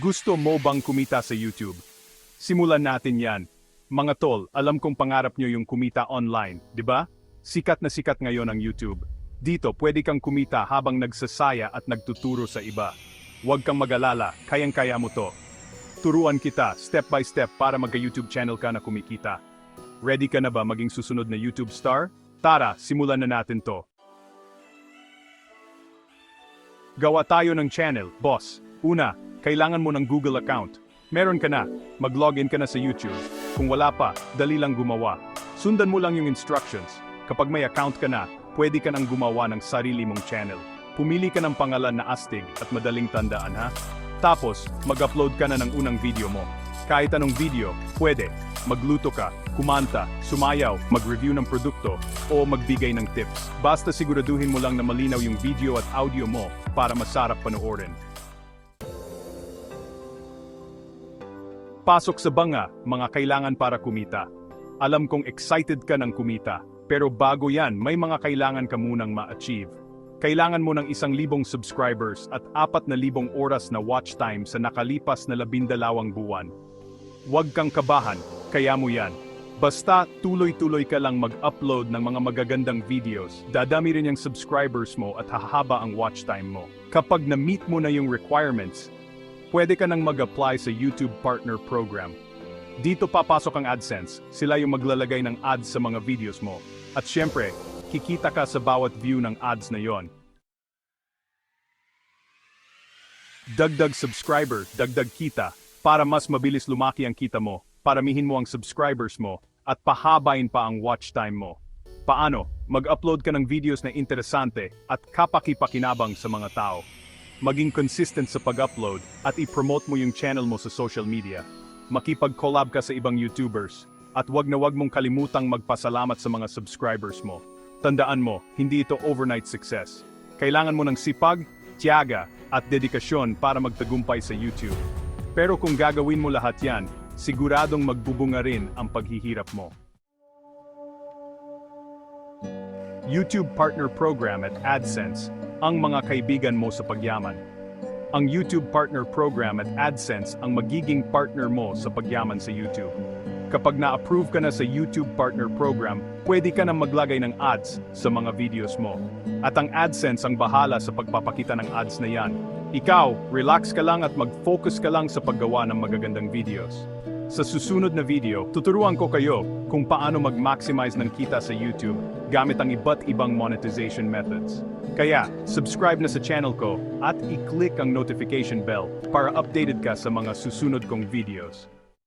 Gusto mo bang kumita sa YouTube? Simulan natin yan. Mga tol, alam kong pangarap nyo yung kumita online, di ba? Sikat na sikat ngayon ang YouTube. Dito, pwede kang kumita habang nagsasaya at nagtuturo sa iba. Huwag kang mag-alala, kayang-kaya mo to. Turuan kita, step by step para magka-YouTube channel ka na kumikita. Ready ka na ba maging susunod na YouTube star? Tara, simulan na natin to. Gawa tayo ng channel, boss. Una, kailangan mo ng Google account. Meron ka na, mag-login ka na sa YouTube. Kung wala pa, dali lang gumawa. Sundan mo lang yung instructions. Kapag may account ka na, pwede ka nang gumawa ng sarili mong channel. Pumili ka ng pangalan na astig at madaling tandaan ha. Tapos, mag-upload ka na ng unang video mo. Kahit anong video, pwede. Magluto ka, kumanta, sumayaw, mag-review ng produkto, o magbigay ng tips. Basta siguraduhin mo lang na malinaw yung video at audio mo para masarap panoorin. Pasok sa banga, mga kailangan para kumita. Alam kong excited ka ng kumita, pero bago yan, may mga kailangan ka munang ma-achieve. Kailangan mo ng isang libong subscribers at apat na libong oras na watch time sa nakalipas na labindalawang buwan. Huwag kang kabahan, kaya mo yan. Basta tuloy-tuloy ka lang mag-upload ng mga magagandang videos, dadami rin yung subscribers mo at hahaba ang watch time mo. Kapag na-meet mo na yung requirements, pwede ka nang mag-apply sa YouTube Partner Program. Dito papasok ang AdSense, sila yung maglalagay ng ads sa mga videos mo. At syempre, kikita ka sa bawat view ng ads na yon. Dagdag subscriber, dagdag kita, para mas mabilis lumaki ang kita mo, paramihin mo ang subscribers mo, at pahabain pa ang watch time mo. Paano? Mag-upload ka ng videos na interesante at kapaki-pakinabang sa mga tao. Maging consistent sa pag-upload at i-promote mo yung channel mo sa social media. Makipag-collab ka sa ibang YouTubers. At wag na wag mong kalimutang magpasalamat sa mga subscribers mo. Tandaan mo, hindi ito overnight success. Kailangan mo ng sipag, tiyaga, at dedikasyon para magtagumpay sa YouTube. Pero kung gagawin mo lahat yan, siguradong magbubunga rin ang paghihirap mo. YouTube Partner Program at AdSense, ang mga kaibigan mo sa pagyaman. Ang YouTube Partner Program at AdSense ang magiging partner mo sa pagyaman sa YouTube. Kapag na-approve ka na sa YouTube Partner Program, pwede ka na maglagay ng ads sa mga videos mo. At ang AdSense ang bahala sa pagpapakita ng ads na yan. Ikaw, relax ka lang at mag-focus ka lang sa paggawa ng magagandang videos. Sa susunod na video, tuturuan ko kayo kung paano mag-maximize ng kita sa YouTube gamit ang iba't ibang monetization methods. Kaya, subscribe na sa channel ko at i-click ang notification bell para updated ka sa mga susunod kong videos.